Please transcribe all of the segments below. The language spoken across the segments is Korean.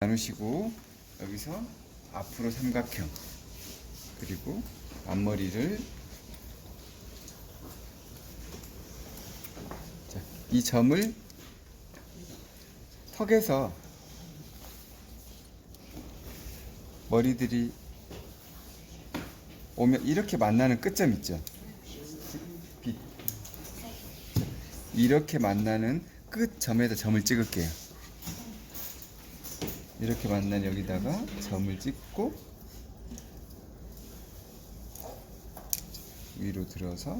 나누시고 여기서 앞으로 삼각형 그리고 앞머리를 자, 이 점을 턱에서 머리들이 오면 이렇게 만나는 끝점 있죠. 빛. 이렇게 만나는 끝점에다 점을 찍을게요. 이렇게 만난 여기다가 점을 찍고 위로 들어서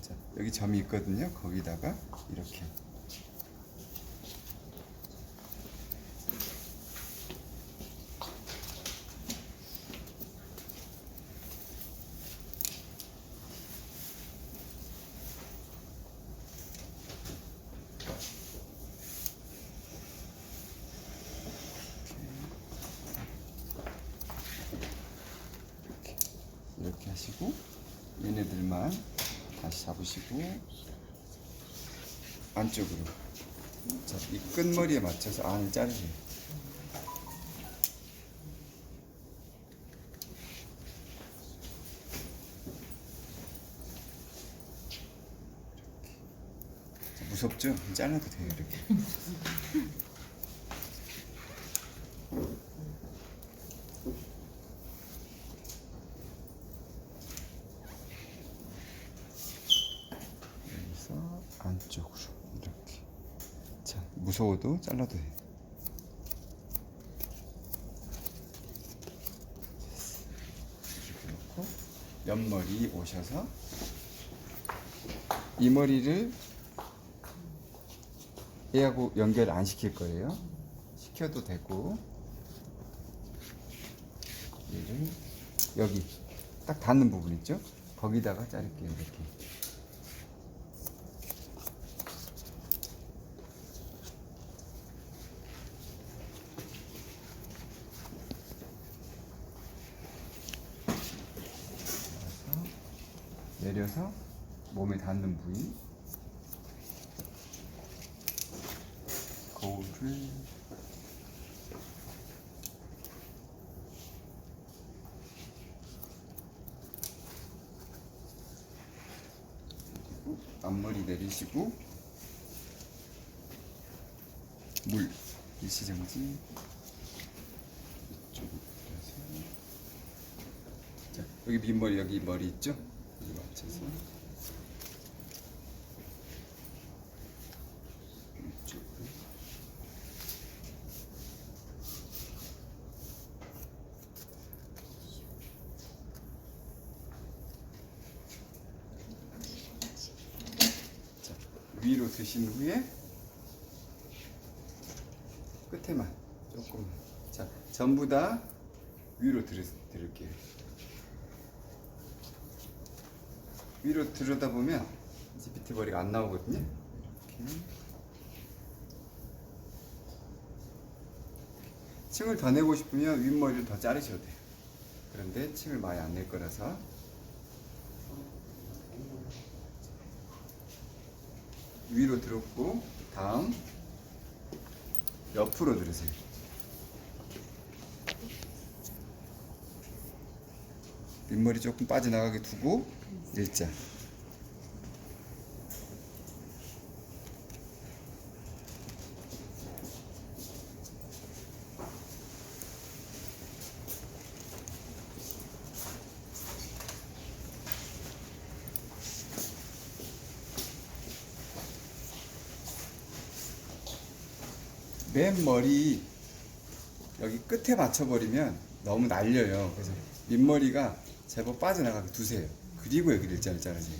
자, 여기 점이 있거든요. 거기다가 이렇게 하시고 얘네들만 다시 잡으시고 안쪽으로 자, 이 끝머리에 맞춰서 안을 자르세요. 자, 무섭죠? 잘라도 돼요 이렇게. 여기서 안쪽으로 이렇게 자 무서워도 잘라도 해 이렇게 놓고 옆머리 오셔서 이 머리를 얘하고 연결 안 시킬 거예요. 시켜도 되고. 얘를 여기 딱 닿는 부분 있죠? 거기다가 자를게요 이렇게 내려서 내려서 몸에 닿는 부위 거울을 앞머리 내리시고 물 일시정지 이쪽으로 여기 밑머리 여기 머리 있죠? 여기 맞춰서 이쪽으로 자, 위로 드신 후에 끝에만 조금 자 전부 다 위로 들, 들을게요 위로 들여다 보면 이제 밑에 머리가 안 나오거든요. 이렇게. 층을 더 내고 싶으면 윗머리를 더 자르셔도 돼요. 그런데 층을 많이 안 낼 거라서 위로 들었고 다음 옆으로 들으세요. 윗머리 조금 빠져나가게 두고 일자 맨 머리 여기 끝에 맞춰버리면 너무 날려요. 그래서 윗머리가 제법 빠져나가게 두세요. 그리고 여기 일자를 자르세요.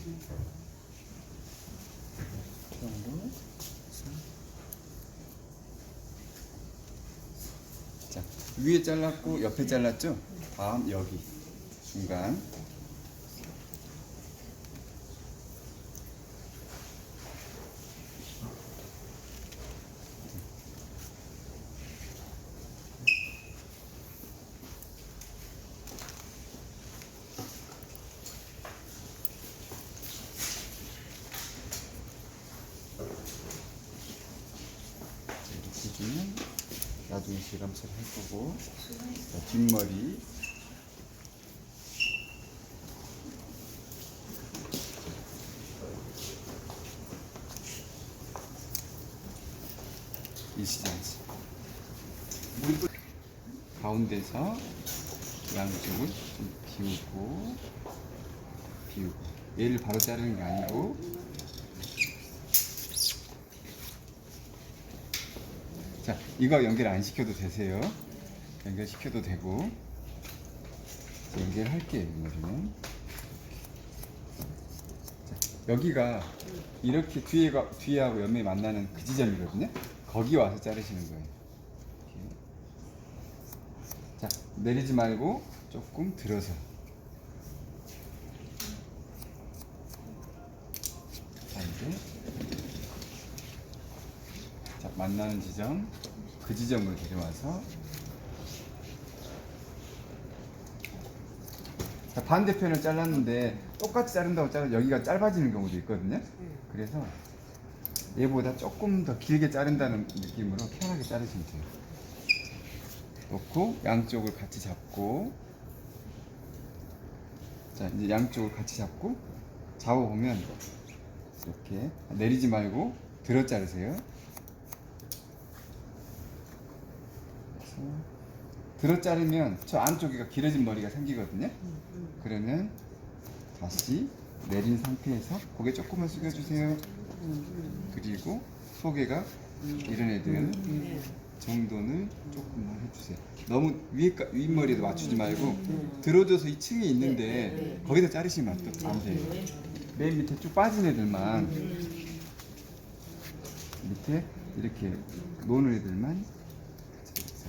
자, 위에 잘랐고 옆에 잘랐죠? 다음 여기 중간. 이렇게 감싸를 할 거고. 자, 뒷머리. 일시정지 가운데서 양쪽을 좀 비우고 비우고. 얘를 바로 자르는 게 아니고 자 이거 연결 안 시켜도 되세요. 연결 시켜도 되고. 자, 연결할게요 이 머리는. 자, 여기가 이렇게 뒤에가 뒤에하고 옆면이 만나는 그 지점이거든요. 거기 와서 자르시는 거예요. 이렇게. 자 내리지 말고 조금 들어서. 자 이제. 자 만나는 지점 그 지점을 데려와서. 자, 반대편을 잘랐는데 똑같이 자른다고 자르 여기가 짧아지는 경우도 있거든요. 그래서 얘보다 조금 더 길게 자른다는 느낌으로 편하게 자르시면 돼요. 놓고 양쪽을 같이 잡고. 자 이제 양쪽을 같이 잡고 잡아보면 이렇게 내리지 말고 들어 자르세요 그래서 들어 자르면 저 안쪽에가 길어진 머리가 생기거든요 그러면 다시 내린 상태에서 고개 조금만 숙여주세요 그리고 소개가 이런 애들 정도는 조금만 해주세요. 너무 위에 윗머리에도 맞추지 말고 들어줘서 이 층이 있는데 거기다 자르시면 안 돼요. 맨 밑에 쭉 빠진 애들만 밑에 이렇게 노는 애들만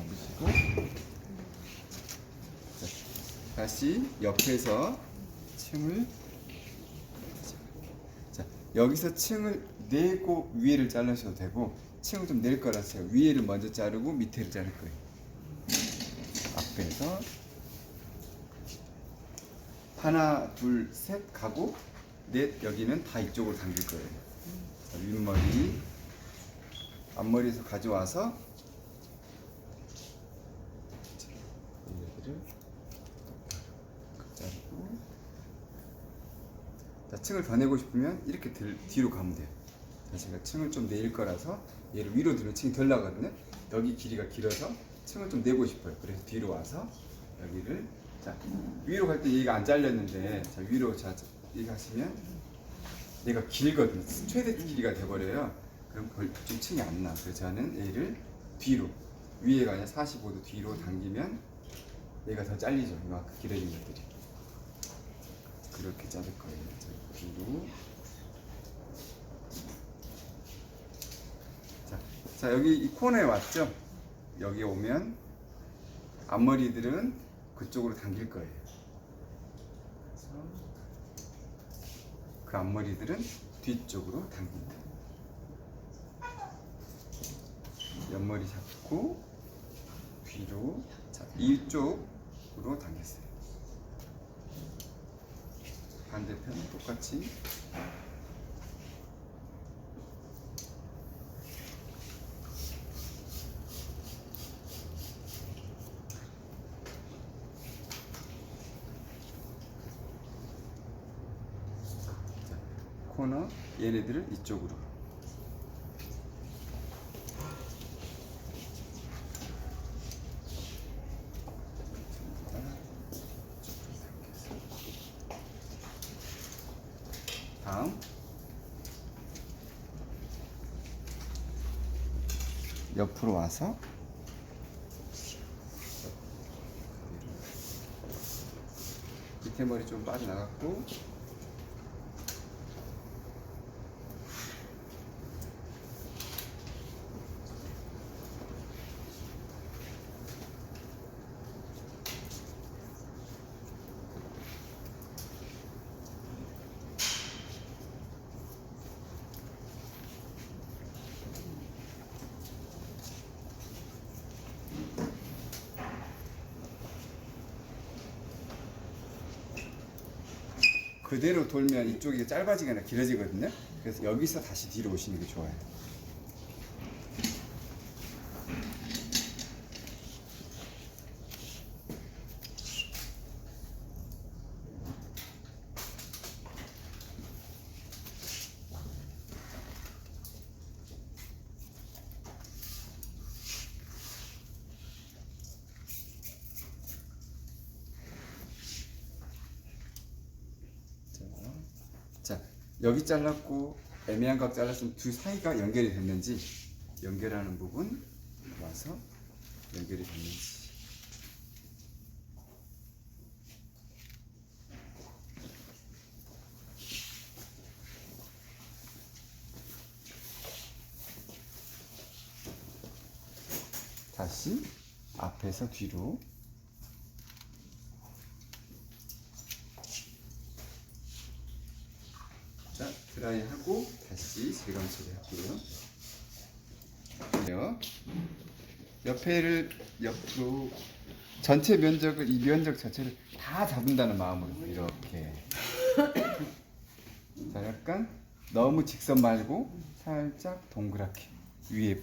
잡으시고 자, 다시 옆에서 층을 자, 여기서 층을 내고 위에를 자르셔도 되고 층을 좀 낼 거라서 위에를 먼저 자르고 밑에를 자를 거예요. 앞에서 하나, 둘, 셋 가고 넷 여기는 다 이쪽으로 당길 거예요. 자, 윗머리, 앞머리에서 가져와서 자, 얘네들을 자르고 자, 층을 더 내고 싶으면 이렇게 들, 뒤로 가면 돼요. 자, 제가 층을 좀 내릴 거라서 얘를 위로 들면 층이 덜 나거든요. 여기 길이가 길어서 층을 좀 내고 싶어요. 그래서 뒤로 와서 여기를 자 위로 갈 때 얘가 안 잘렸는데 자 위로 자 이렇게 하시면 얘가 길거든요. 최대 길이가 돼버려요. 그럼 벌- 좀 층이 안 나. 그래서 저는 얘를 뒤로 위에가 아니라 45도 뒤로 당기면 얘가 더 잘리죠. 이만큼 길어진 것들이. 그렇게 자를 거예요. 자, 뒤로. 자, 자 여기 이 코너에 왔죠? 여기 오면 앞머리들은 그쪽으로 당길 거예요. 그 앞머리들은 뒤쪽으로 당긴다. 옆머리 잡고 뒤로 자, 이쪽으로 당겼어요. 반대편은 똑같이. 자, 코너 얘네들을 이쪽으로 다음. 옆으로 와서. 밑에 머리 좀 빠져나갔고 그대로 돌면 이쪽이 짧아지거나 길어지거든요. 그래서 여기서 다시 뒤로 오시는 게 좋아요. 여기 잘랐고 애매한 각 잘랐으면 두 사이가 연결이 됐는지 연결하는 부분 와서 연결이 됐는지. 다시 앞에서 뒤로 자 드라이 하고 다시 질감 처리할게요 옆에를 옆으로 전체 면적을 이 면적 자체를 다 잡은다는 마음으로 이렇게 자 약간 너무 직선 말고 살짝 동그랗게 위에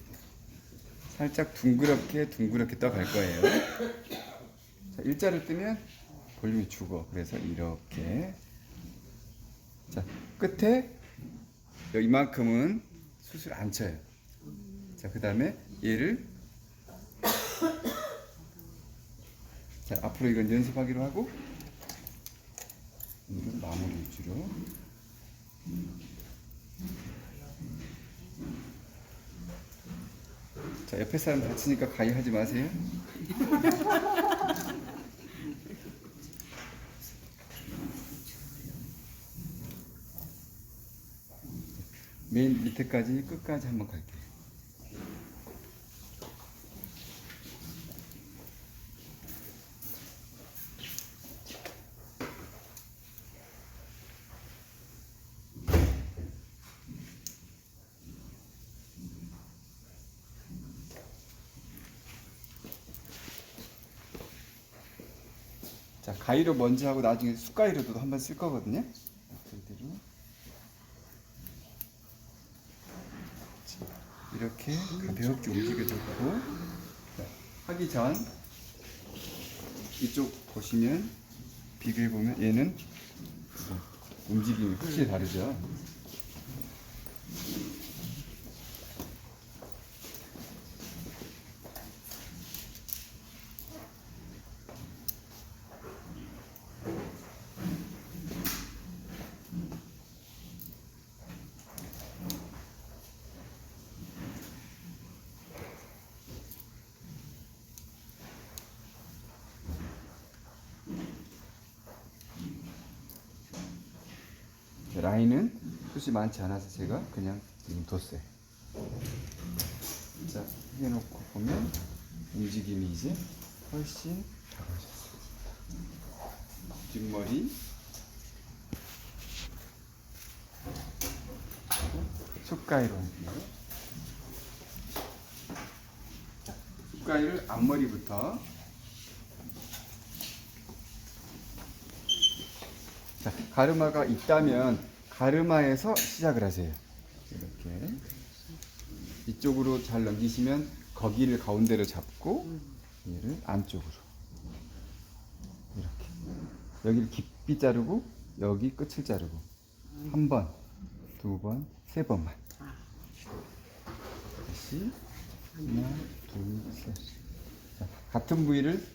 살짝 둥그렇게 둥그렇게 떠갈 거예요. 자, 일자를 뜨면 볼륨이 죽어. 그래서 이렇게 자 끝에 여- 이만큼은 수술 안 쳐요. 자 그 다음에 얘를 자 앞으로 이건 연습하기로 하고 오늘은 마무리 위주로 자 옆에 사람 다치니까 가위 하지 마세요. 맨 밑에까지 끝까지 한번 갈게요. 자 가위로 먼저 하고 나중에 숟가위로도 한번 쓸 거거든요. 그대로 자, 이렇게 가볍게 움직여줬고 자, 하기 전 이쪽 보시면 비교해 보면 얘는 움직임이 확실히 다르죠. 라인은 숱이 많지 않아서 제가 그냥 지금 뒀어요. 자, 해놓고 보면 움직임이 이제 훨씬 다가오셨어요. 뒷머리. 자, 숟가위를 앞머리부터 자, 가르마가 있다면 가르마에서 시작을 하세요. 이렇게. 이쪽으로 잘 넘기시면 거기를 가운데로 잡고 얘를 안쪽으로. 이렇게. 여기를 깊이 자르고 여기 끝을 자르고. 한 번, 두 번, 세 번만. 다시. 하나, 둘, 셋. 자, 같은 부위를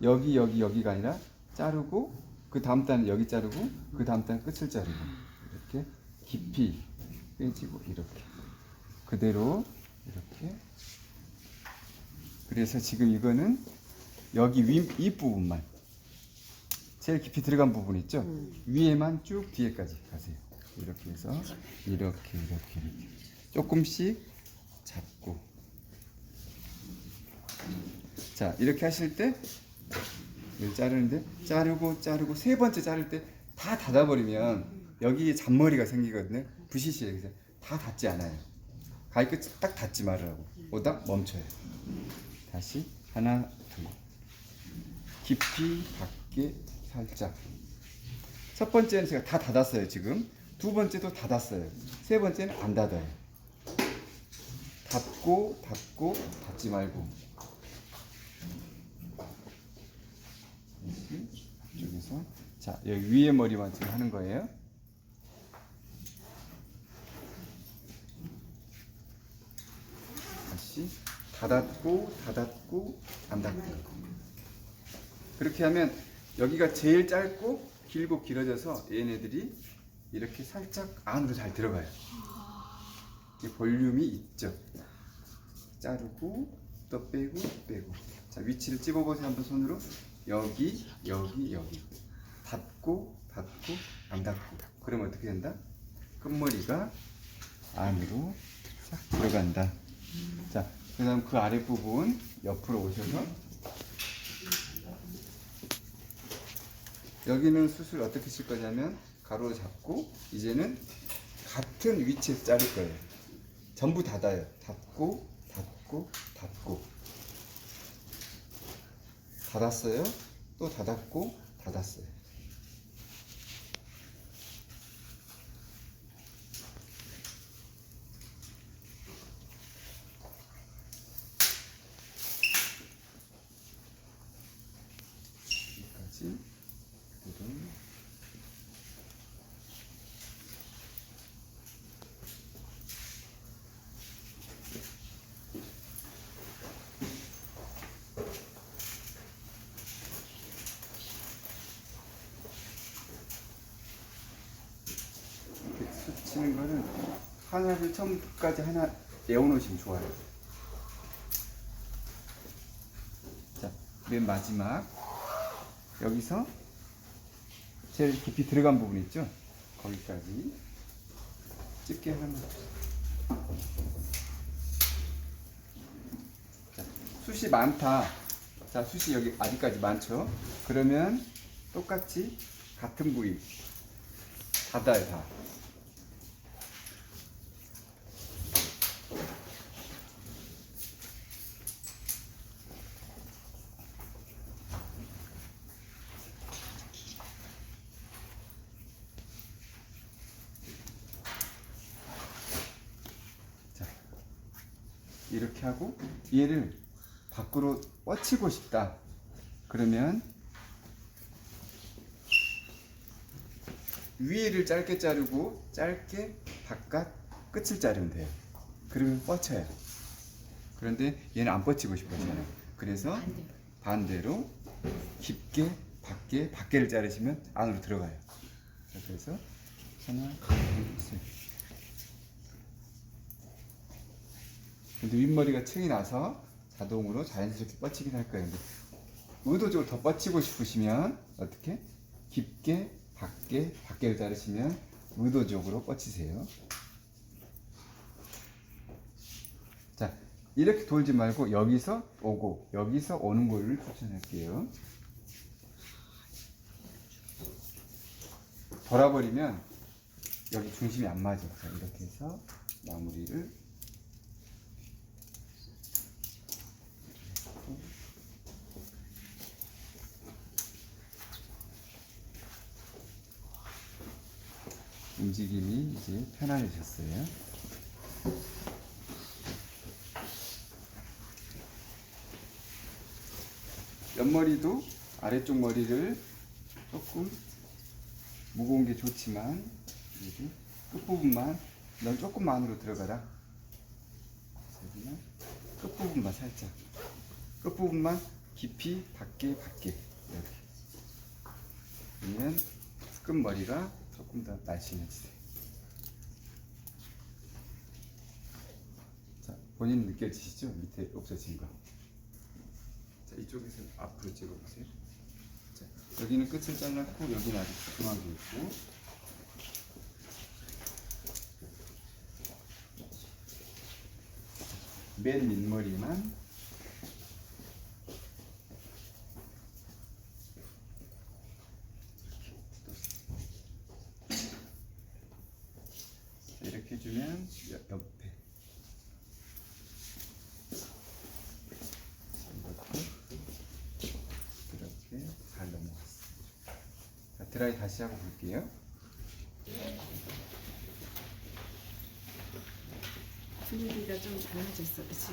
여기 여기 여기가 아니라 자르고 그 다음 단은 여기 자르고 그 다음 단은 끝을 자르고 깊이 빼지고 이렇게. 그대로 이렇게. 그래서 지금 이거는 여기 위, 이 부분만. 제일 깊이 들어간 부분 있죠? 위에만 쭉 뒤에까지 가세요. 이렇게 해서 이렇게 이렇게 이렇게. 조금씩 잡고. 자 이렇게 하실 때 자르는데? 자르고 자르고 세 번째 자를 때 다 닫아버리면 여기 잔머리가 생기거든요. 부시시해 그래서 다 닫지 않아요. 가위 끝딱 닫지 말으라고. 오다 멈춰요. 다시 하나 둘 깊이 밖에 살짝. 첫 번째는 제가 다 닫았어요 지금. 두 번째도 닫았어요. 세 번째는 안 닫아요. 닫고 닫고 닫지 말고. 다시 앞쪽에서 자 여기 위에 머리만 지금 하는 거예요. 다시 닫았고 닫았고 안 닫고 그렇게 하면 여기가 제일 짧고 길고 길어져서 얘네들이 이렇게 살짝 안으로 잘 들어가요. 이 볼륨이 있죠. 자르고 또 빼고 빼고. 자 위치를 찝어보세요 한번 손으로. 여기 여기 여기. 닫고 닫고 안 닫고. 그러면 어떻게 된다? 끝머리가 안으로 싹 들어간다. 자 그 다음 그 아랫 부분 옆으로 오셔서 여기는 수술 어떻게 칠 거냐면 가로 잡고 이제는 같은 위치에서 자를 거예요. 전부 닫아요. 닫고 닫고 닫고 닫았어요. 또 닫았고 닫았어요. 여기까지 구름 스치는 거는 하나를 처음까지 하나 외워놓으시면 좋아요. 자, 맨 마지막 여기서 제일 깊이 들어간 부분 있죠? 거기까지 집게 하나만 자, 숱이 많다. 자, 숱이 여기 아직까지 많죠? 그러면 똑같이 같은 부위 닫아요, 다. 자, 이렇게 하고 얘를 밖으로 뻗치고 싶다. 그러면 위를 짧게 자르고 짧게 바깥 끝을 자르면 돼요. 그러면 뻗쳐요. 그런데 얘는 안 뻗치고 싶어잖아요. 그래서 반대로 깊게 밖에 밖에를 자르시면 안으로 들어가요. 자, 그래서 하나, 둘, 셋. 근데 윗머리가 층이 나서 자동으로 자연스럽게 뻗치긴 할 거예요. 근데 의도적으로 더 뻗치고 싶으시면 어떻게? 깊게 밖에 밖에를 자르시면 의도적으로 뻗치세요. 자 이렇게 돌지 말고 여기서 오고 여기서 오는 거를 추천할게요. 돌아버리면 여기 중심이 안 맞아요. 자, 이렇게 해서 마무리를 움직임이 이제 편안해졌어요. 옆머리도 아래쪽 머리를 조금 무거운 게 좋지만 여기 끝부분만 넌 조금 안으로 들어가라. 끝부분만 살짝 끝부분만 깊이 밖에 밖에 이렇게 그러면 끝머리가 조금 더 날씬해지세요. 자, 본인 느껴지시죠? 밑에 없어진 거. 자, 이쪽에서 앞으로 찍어보세요. 자, 여기는 끝을 잘랐고 여기는 아직 두툼하게 있고 맨 밑머리만 이렇게 해주면 옆- 옆에 이렇게 이렇게 잘 넘어갔어. 자, 드라이 다시 하고 볼게요. 분위기가 좀 달라졌어, 그치?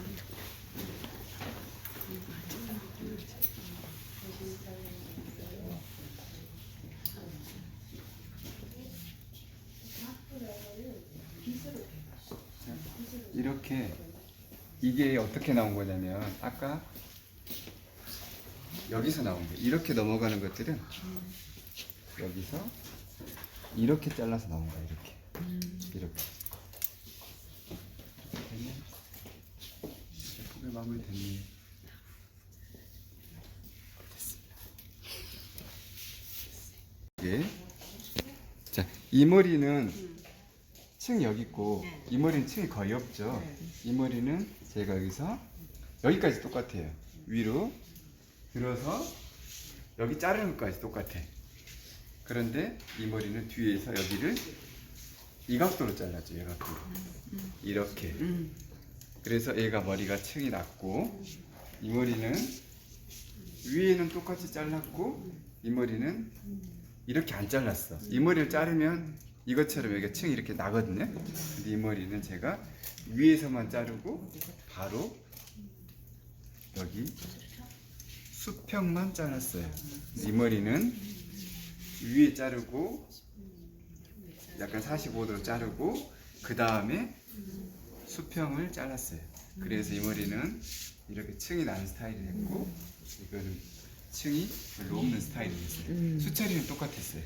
이렇게 이게 어떻게 나온 거냐면 아까 여기서 나온 거 이렇게 넘어가는 것들은 여기서 이렇게 잘라서 나온 거야 이렇게 이렇게 되면 예쁘게 마무리 됐네 예. 자, 이 머리는 층 여기 있고 이 머리는 층이 거의 없죠. 이 머리는 제가 여기서 여기까지 똑같아요. 위로 들어서 여기 자르는 것까지 똑같아. 그런데 이 머리는 뒤에서 여기를 이 각도로 잘라줘. 이 각도로. 이렇게. 그래서 얘가 머리가 층이 낮고 이 머리는 위에는 똑같이 잘랐고 이 머리는 이렇게 안 잘랐어. 이 머리를 자르면 이것처럼 여기가 층이 이렇게 나거든요. 근데 이 머리는 제가 위에서만 자르고 바로 여기 수평만 잘랐어요. 이 머리는 위에 자르고 약간 45도로 자르고 그 다음에 수평을 잘랐어요. 그래서 이 머리는 이렇게 층이 나는 스타일이 됐고 이거는 층이 별로 없는 스타일이 됐어요. 수처리는 똑같았어요.